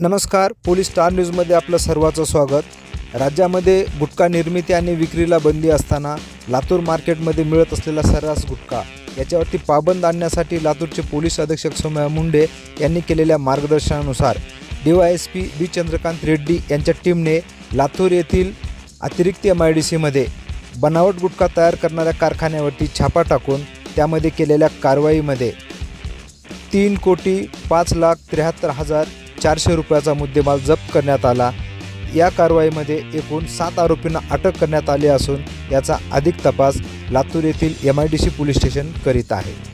नमस्कार police star न्यूजमध्ये आपलं सर्वाचं स्वागत. राज्यामध्ये गुटखा निर्मिती आणि विक्रीला बंदी असताना लातूर मार्केटमध्ये मिळत असलेला सर्रास गुटखा. याच्यावरती पाबंद आणण्यासाठी लातूरचे पोलीस अधीक्षक सौम्या मुंडे यांनी केलेल्या मार्गदर्शनानुसार D Y S P B Chandrakant Reddy यांच्या टीमने लातूर येथील अतिरिक्त एम आय डी सीमध्ये बनावट गुटखा तयार करणाऱ्या कारखान्यावरती छापा टाकून त्यामध्ये केलेल्या कारवाईमध्ये तीन कोटी पाच लाख त्र्याहत्तर हजार चारशे रुपयाचा मुद्देमाल जप्त करण्यात आला. या कारवाईमध्ये एकूण सात आरोपींना अटक करण्यात आली असून याचा अधिक तपास लातूर येथील M I D C police station करीत आहे.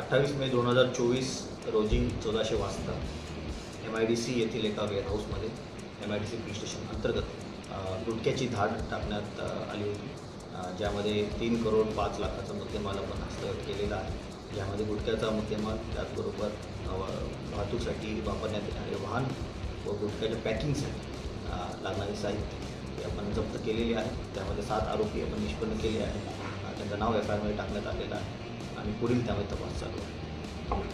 अठ्ठावीस मे दोन हजार चोवीस रोजी चौदाशे वाजता एम आय डी सी येथील एका वेअरहाऊसमध्ये M I D C police station अंतर्गत गुटक्याची गुटख्याची धाड टाकण्यात आली होती. ज्यामध्ये तीन करोड पाच लाखाचा मुद्देमाल आपण हस्तगत केलेला आहे. ज्यामध्ये गुटख्याचा मुद्देमाल त्याचबरोबर वाहतूकसाठी वापरण्यात येणारे वाहन व गुटख्याच्या पॅकिंगसाठी लागणारे साहित्य हे आपण जप्त केलेले आहे. त्यामध्ये सात आरोपी आपण निष्पन्न केले आहे त्यांचं नाव एफ आय आरमध्ये टाकण्यात आलेलं आहे. आणि पुढील त्यामध्ये तपास चालू आहे